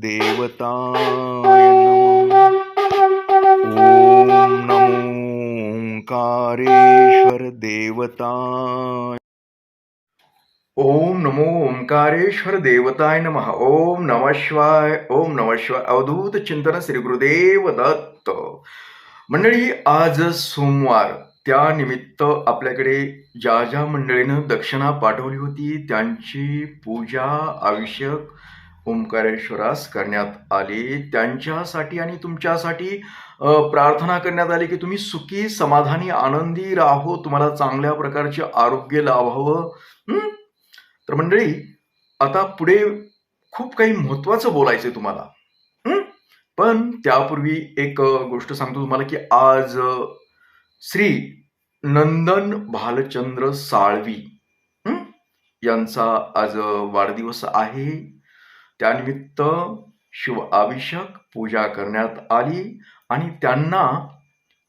देवताय ॐ नमो। ओंकारेश्वर देवताय ओम नमो ओंकारेश्वर देवताय नमः। ओम नमः शिवाय ओम नमः शिवाय अवधूत चिंतन श्री गुरुदेव दत्त। मंडळी आज सोमवार त्यानिमित्त आपल्याकडे ज्या ज्या मंडळीनं दक्षिणा पाठवली होती त्यांची पूजा आवश्यक ओंकारेश्वरास करण्यात आली. त्यांच्यासाठी आणि तुमच्यासाठी प्रार्थना करण्यात आली की तुम्ही सुखी समाधानी आनंदी राहो. तुम्हाला चांगल्या प्रकारचे आरोग्य लाभावं. तर मंडळी आता पुढे खूप काही महत्वाचं बोलायचंय तुम्हाला. पण त्यापूर्वी एक गोष्ट सांगतो तुम्हाला की आज श्री नंदन भालचंद्र साळवी यांचा आज वाढदिवस आहे. त्यानिमित्त शिव अभिषेक पूजा करण्यात आली आणि त्यांना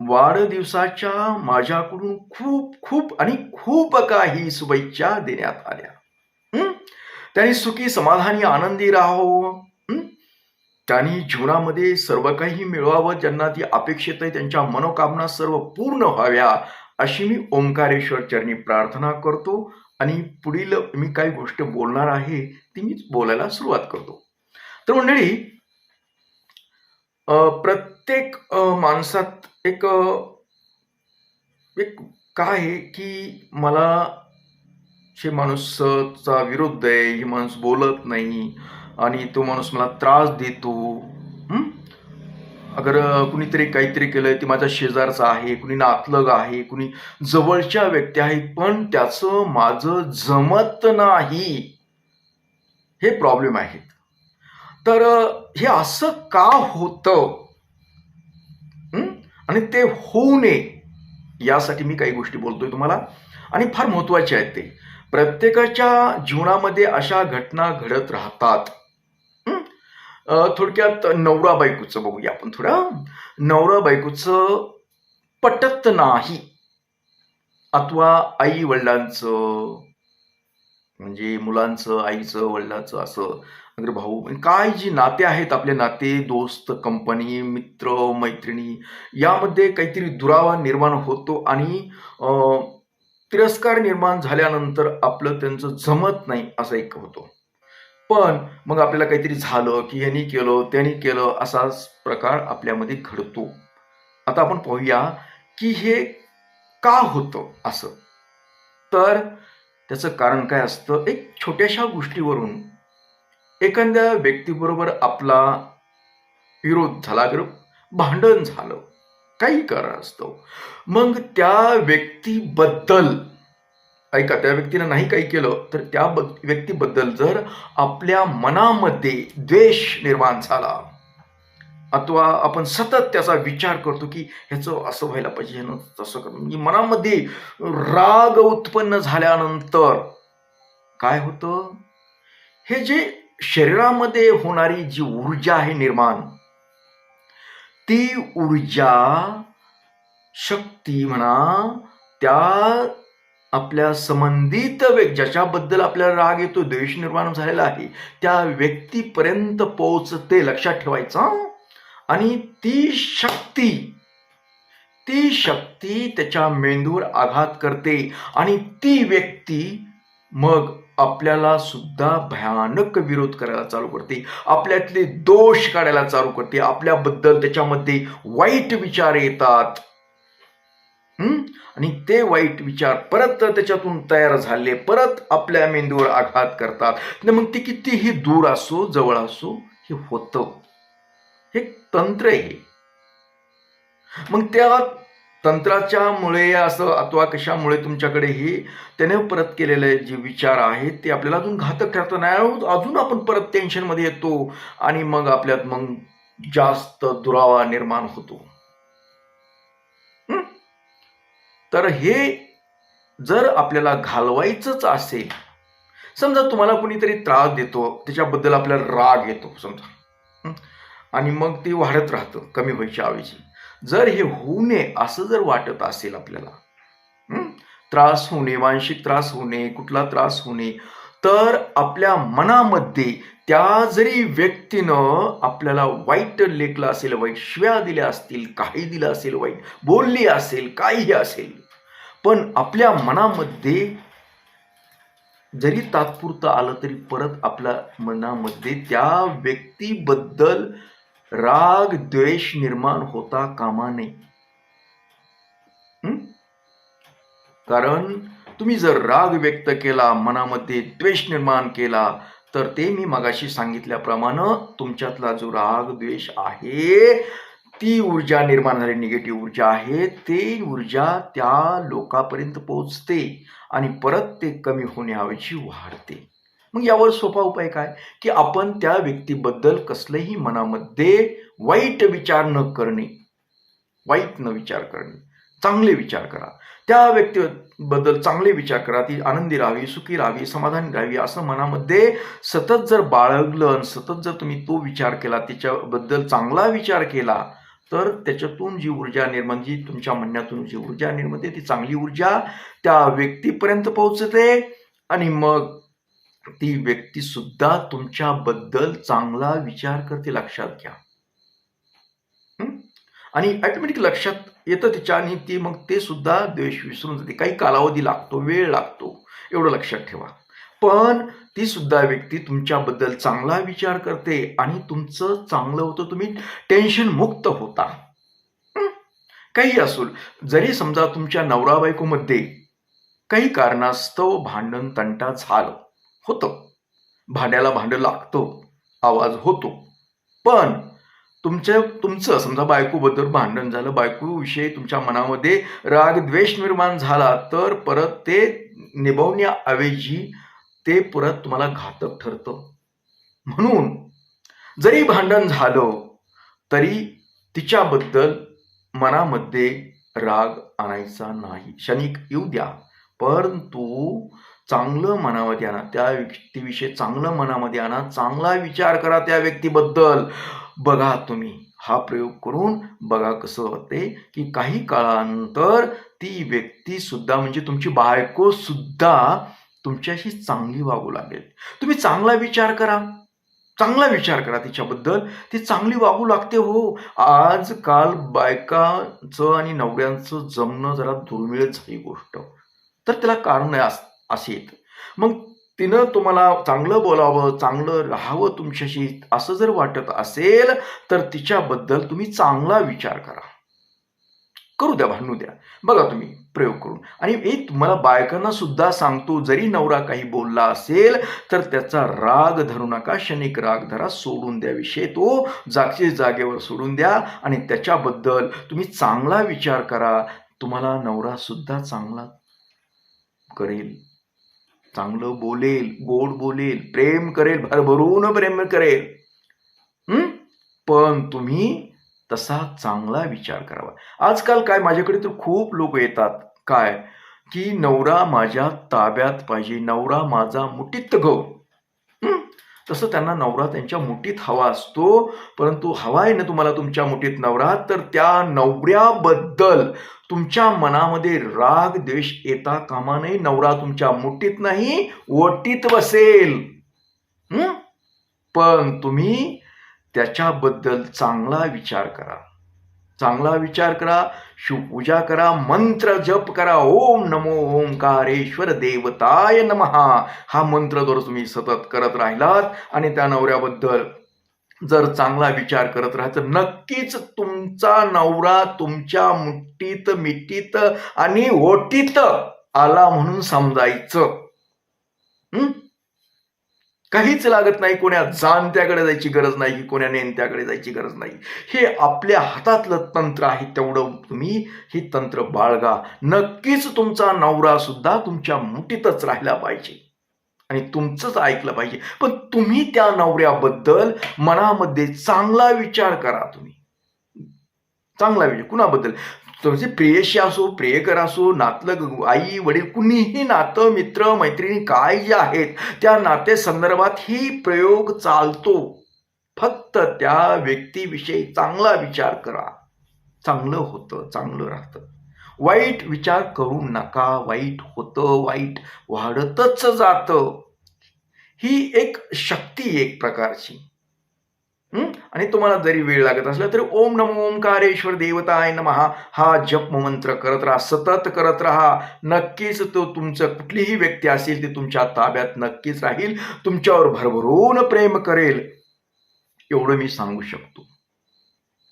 वाढदिवसाच्या माझ्याकडून खूप खूप आणि खूप काही शुभेच्छा देण्यात आल्या. त्यांनी सुखी समाधानी आनंदी राहावं. त्यांनी जीवनामध्ये सर्व काही मिळवावं ज्यांना ती अपेक्षित आहे त्यांच्या मनोकामना सर्व पूर्ण व्हाव्या अशी मी ओंकारेश्वर चरणी प्रार्थना करतो. आणि पुढील मी काही गोष्ट बोलणार आहे ती मी बोलायला सुरुवात करतो. तर मंडळी प्रत्येक माणसात एक एक काय आहे की मला हे माणूसचा विरुद्ध आहे हे माणूस बोलत नाही आणि तो माणूस मला त्रास देतो अगर कुणीतरी काहीतरी केलंय ते माझ्या शेजारचा आहे कुणी नातलग आहे कुणी जवळच्या व्यक्ती आहेत पण त्याचं माझं जमत नाही. हे प्रॉब्लेम आहेत तर हे असं का होतं? आणि ते होऊ नये यासाठी मी काही गोष्टी बोलतोय तुम्हाला. आणि फार महत्त्वाचे आहेत ते. प्रत्येकाच्या जीवनामध्ये अशा घटना घडत राहतात. थोडक्यात नवरा बायकोचं बघूया आपण थोडं. नवरा बायकोचं पटत नाही. अथवा आई वडिलांचं म्हणजे मुलांचं आईचं वडिलांचं असं अगर भाऊ म्हणजे काय जी नाते आहेत आपले नाते दोस्त कंपनी मित्र मैत्रिणी यामध्ये काहीतरी दुरावा निर्माण होतो आणि तिरस्कार निर्माण झाल्यानंतर आपलं त्यांचं जमत नाही असं एक होतो. पण मग आपल्याला काहीतरी झालं की यांनी केलं त्यांनी केलं असाच प्रकार आपल्यामध्ये घडतो. आता आपण पाहूया की हे का होतं असं? तर त्याचं कारण काय असतं? एक छोट्याशा गोष्टीवरून एखाद्या व्यक्तीबरोबर आपला विरोध झाला किंवा भांडण झालं काही कारण असतं. मग त्या व्यक्तीबद्दल ऐका त्या व्यक्तीनं नाही काही केलं तर त्या व्यक्तीबद्दल जर आपल्या मनामध्ये द्वेष निर्माण झाला अथवा आपण सतत त्याचा विचार करतो की ह्याचं असं व्हायला पाहिजे ह्यानं तसं कर म्हणजे मनामध्ये राग उत्पन्न झाल्यानंतर काय होतं? हे जे शरीरामध्ये होणारी जी ऊर्जा आहे निर्माण ती ऊर्जा शक्ती म्हणा त्या आपल्या संबंधित व्यक्ती ज्याच्याबद्दल आपल्याला राग येतो द्वेष निर्माण झालेला आहे त्या व्यक्तीपर्यंत पोहोचते लक्षात ठेवायचं आणि ती शक्ती ती शक्ती त्याच्या मेंदूवर आघात करते आणि ती व्यक्ती मग आपल्याला सुद्धा भयानक विरोध करायला चालू करते. आपल्यातले दोष काढायला चालू करते. आपल्याबद्दल त्याच्यामध्ये वाईट विचार येतात. आणि ते वाईट विचार परत त्याच्यातून तयार झाले परत आपल्या मेंदूवर आघात करतात. मग ते कितीही दूर असो जवळ असो हे होतं. हे तंत्र आहे हे. मग त्या तंत्राच्या मुळे असं अथवा कशामुळे तुमच्याकडे हे त्याने परत केलेले जे विचार आहेत ते आपल्याला अजून घातक ठरत नाही. अजून आपण परत टेन्शनमध्ये येतो आणि मग आपल्यात मग जास्त दुरावा निर्माण होतो. तर हे जर आपल्याला घालवायचंच असेल समजा तुम्हाला कुणीतरी त्रास देतो त्याच्याबद्दल आपल्याला राग येतो समजा. आणि मग ते वाढत राहतं कमी व्हायच्या ऐवजी. जर हे होऊ नये असं जर वाटत असेल आपल्याला त्रास होणे मानसिक त्रास होणे कुठला त्रास होणे तर आपल्या मनामध्ये त्या जरी व्यक्तीनं आपल्याला वाईट लेखलं असेल वाईट शिव्या दिल्या असतील काही दिलं असेल वाईट बोलली असेल काहीही असेल पण आपल्या मनामध्ये जरी तात्पुरतं आलं तरी परत आपल्या मनामध्ये त्या व्यक्तीबद्दल राग द्वेष निर्माण होता कामा नये. कारण तुम्ही जर राग व्यक्त केला मनामध्ये द्वेष निर्माण केला तर ते मी मगाशी सांगितल्याप्रमाणे तुमच्यातला जो राग द्वेष आहे ती ऊर्जा निर्माण झाली. निगेटिव्ह ऊर्जा आहे ते ऊर्जा त्या लोकापर्यंत पोहोचते आणि परत ते कमी होण्याऐवजी वाढते. मग यावर सोपा उपाय काय? की आपण त्या व्यक्तीबद्दल कसलेही मनामध्ये वाईट विचार न करणे. वाईट न विचार करणे. चांगले विचार करा. त्या व्यक्तीबद्दल चांगले विचार करा. ती आनंदी राहावी सुखी राहावी समाधानी राहावी असं मनामध्ये सतत जर बाळगलं आणि सतत जर तुम्ही तो विचार केला तिच्याबद्दल चांगला विचार केला तर त्याच्यातून जी ऊर्जा निर्माण जी तुमच्या म्हणण्यातून जी ऊर्जा निर्माण होते ती चांगली ऊर्जा त्या व्यक्तीपर्यंत पोहोचते आणि मग ती व्यक्ती सुद्धा तुमच्याबद्दल चांगला विचार करते लक्षात घ्या. आणि ऑटोमॅटिक लक्षात येतं तिच्या आणि ती मग ते सुद्धा द्वेष विसरून जाते. काही कालावधी लागतो वेळ लागतो एवढं लक्षात ठेवा. पण ती सुद्धा व्यक्ती तुमच्याबद्दल चांगला विचार करते आणि तुमचं चांगलं होतं तुम्ही टेन्शन मुक्त होता. काही असून जरी समजा तुमच्या नवरा बायकोमध्ये काही कारणास्तव भांडण तंटा झालं होतं. भांड्याला भांडं लागतं आवाज होतो. पण तुमच्या तुमचं समजा बायकोबद्दल भांडण झालं बायकोविषयी तुमच्या मनामध्ये राग द्वेष निर्माण झाला तर परत ते निभवण्याऐवजी ते परत तुम्हाला घातक ठरतं. म्हणून जरी भांडण झालं तरी तिच्याबद्दल मनामध्ये राग आणायचा नाही. क्षणिक येऊ द्या. परंतु चांगलं मनामध्ये आणा. त्या व्यक्तीविषयी चांगलं मनामध्ये आणा. चांगला विचार करा त्या व्यक्तीबद्दल. बघा तुम्ही. हा प्रयोग करून बघा कसं होते की काही काळानंतर ती व्यक्ती सुद्धा म्हणजे तुमची बायको सुद्धा तुमच्याशी चांगली वागू लागेल. तुम्ही चांगला विचार करा. चांगला विचार करा तिच्याबद्दल. ती चांगली वागू लागते हो. आजकाल बायकांचं आणि नवऱ्यांचं जमणं जरा दुर्मिळ झाली गोष्ट. तर त्याला कारण आहे असे येतं मग तिनं तुम्हाला चांगलं बोलावं चांगलं राहावं तुमच्याशी असं जर वाटत असेल तर तिच्याबद्दल तुम्ही चांगला विचार करा. करू द्या भांडू द्या. बघा तुम्ही. प्रयोग करून. आणि एक तुम्हाला बायकांना सुद्धा सांगतो जरी नवरा काही बोलला असेल तर त्याचा राग धरू नका. क्षणिक राग धरा सोडून द्या विषय तो. जागचे जागेवर सोडून द्या आणि त्याच्याबद्दल तुम्ही चांगला विचार करा. तुम्हाला नवरा सुद्धा चांगला करेल. चांगलं बोलेल गोड बोलेल प्रेम करेल भरभरून प्रेम करेल. पण तुम्ही तसा चांगला विचार करावा. आजकाल काय माझ्याकडे तर खूप लोक येतात. काय? की नवरा माझ्या ताब्यात पाहिजे. नवरा माझा मुठीत गौ तसं त्यांना नवरा त्यांच्या मुठीत हवा असतो. परंतु हवा आहे ना तुम्हाला तुमच्या मुठीत नवरा तर त्या नवऱ्याबद्दल तुमच्या मनामध्ये राग द्वेष येता कामा नाही नवरा तुमच्या मुठीत नाही वटीत बसेल. पण तुम्ही त्याच्याबद्दल चांगला विचार करा. चांगला विचार करा शिवपूजा करा मंत्र जप करा. ओम नमो ओंकारेश्वर देवताय नमहा. हा मंत्र जर तुम्ही सतत करत राहिलात आणि त्या नवऱ्याबद्दल जर चांगला विचार करत राहायचं नक्कीच तुमचा नवरा तुमच्या मुठीत मिठीत आणि ओटीत आला म्हणून समजायचं. काहीच लागत नाही. कोण्या जाणत्याकडे जायची गरज नाही कोण्या नेणत्याकडे जायची गरज नाही. हे आपल्या हातातलं तंत्र आहे तेवढं तुम्ही हे तंत्र बाळगा. नक्कीच तुमचा नवरा सुद्धा तुमच्या मुठीतच राहिला पाहिजे. आणि तुमचंच ऐकलं पाहिजे. पण तुम्ही त्या नवऱ्याबद्दल मनामध्ये चांगला विचार करा तुम्ही. चांगला विचार. कुणाबद्दल? तुमचे प्रियशी असो प्रियकर असो नातलं आई वडील कुणीही नातं मित्र मैत्रिणी काय जे आहेत त्या नाते संदर्भात ही प्रयोग चालतो. फक्त त्या व्यक्तीविषयी चांगला विचार करा. चांगलं होतं चांगलं राहतं. वाईट विचार करू नका. वाईट होतं वाईट वाढतच जातं. ही एक शक्ती एक प्रकारची. आणि तुम्हाला जरी वेळ लागत असला तरी ओम नमो ओंकारेश्वर देवताय नमहा हा जप मंत्र करत राहा सतत करत राहा. नक्कीच तो तुमचं कुठलीही व्यक्ती असेल ती तुमच्या ताब्यात नक्कीच राहील. तुमच्यावर भरभरून प्रेम करेल. एवढं मी सांगू शकतो.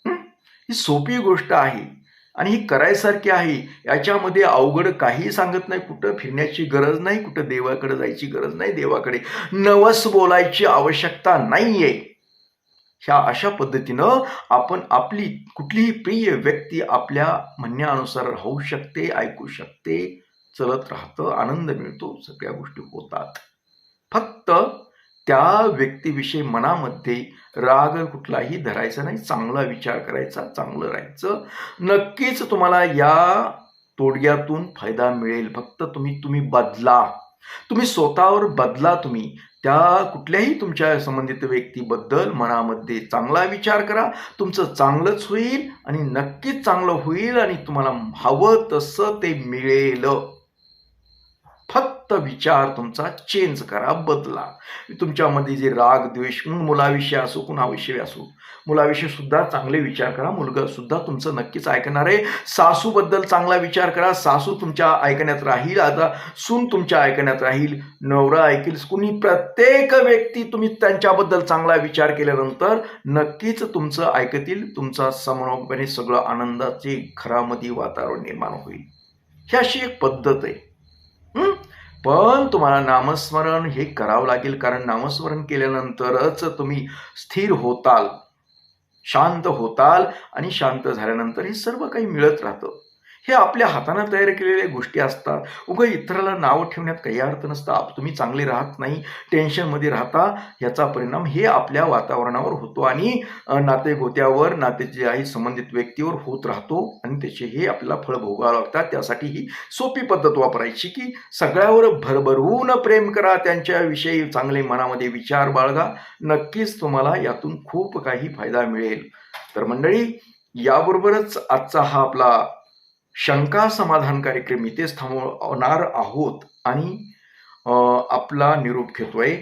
ही? सोपी गोष्ट आहे. आणि ही करायसारखी आहे. याच्यामध्ये अवघड काही सांगत नाही. कुठं फिरण्याची गरज नाही कुठं देवाकडे जायची गरज नाही देवाकडे. नवस बोलायची आवश्यकता नाही आहे ह्या अशा पद्धतीनं आपण आपली कुठलीही प्रिय व्यक्ती आपल्या म्हणण्यानुसार राहू शकते ऐकू शकते चलत राहतं आनंद मिळतो सगळ्या गोष्टी होतात. फक्त त्या व्यक्तीविषयी मनामध्ये राग कुठलाही धरायचा नाही चांगला विचार करायचा चांगलं राहायचं. नक्कीच तुम्हाला या तोडग्यातून फायदा मिळेल. फक्त तुम्ही तुम्ही बदला. तुम्ही स्वतःवर बदला तुम्ही. त्या कुठल्याही तुमच्या संबंधित व्यक्तीबद्दल मनामध्ये चांगला विचार करा. तुमचं चांगलंच होईल आणि नक्कीच चांगलं होईल आणि तुम्हाला हवं तसं ते मिळेल. फक्त विचार तुमचा चेंज करा बदला. तुमच्यामध्ये जे राग द्वेष म्हणून मुलाविषयी असो कुणाविषयी असो मुलाविषयी सुद्धा चांगले विचार करा. मुलगा सुद्धा तुमचं नक्कीच ऐकणार आहे. सासूबद्दल चांगला विचार करा. सासू तुमच्या ऐकण्यात राहील. आता सून तुमच्या ऐकण्यात राहील. नवरा ऐकेल. कुणी प्रत्येक व्यक्ती तुम्ही त्यांच्याबद्दल चांगला विचार केल्यानंतर नक्कीच तुमचं ऐकतील. तुमचा समनोपणे सगळं आनंदाचे घरामध्ये वातावरण निर्माण होईल. ही अशी एक पद्धत आहे. पण तुम्हाला नामस्मरण हे करावं लागेल कारण नामस्मरण केल्यानंतरच तुम्ही स्थिर होताल शांत होताल आणि शांत झाल्यानंतर हे सर्व काही मिळत राहतं. हे आपल्या हाताने तयार केलेल्या गोष्टी असतात. उगं इतराला नाव ठेवण्यात काही अर्थ नसतं. आप तुम्ही चांगले राहत नाही टेन्शनमध्ये राहता याचा परिणाम हे आपल्या वातावरणावर होतो आणि अ, नातेगोत्यावर नातेचे आहे संबंधित व्यक्तीवर होत राहतो आणि त्याचे हे आपल्याला फळ भोगावं लागतात. त्यासाठी ही सोपी पद्धत वापरायची की सगळ्यावर भरभरून प्रेम करा त्यांच्याविषयी चांगले मनामध्ये विचार बाळगा. नक्कीच तुम्हाला यातून खूप काही फायदा मिळेल. तर मंडळी याबरोबरच आजचा हा आपला शंका समाधान कार्यक्रम इथेच थांबवणार आहोत आणि आपला निरोप घेतोय.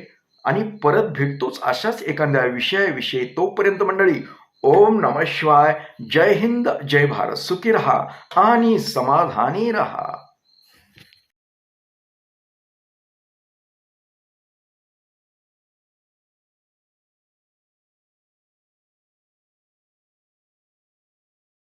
आणि परत भेटतोच अशाच एखाद्या विषयाविषयी. तोपर्यंत मंडळी ओम नम शिवाय. जय हिंद जय भारत. सुखी रहा आणि समाधानी रहा.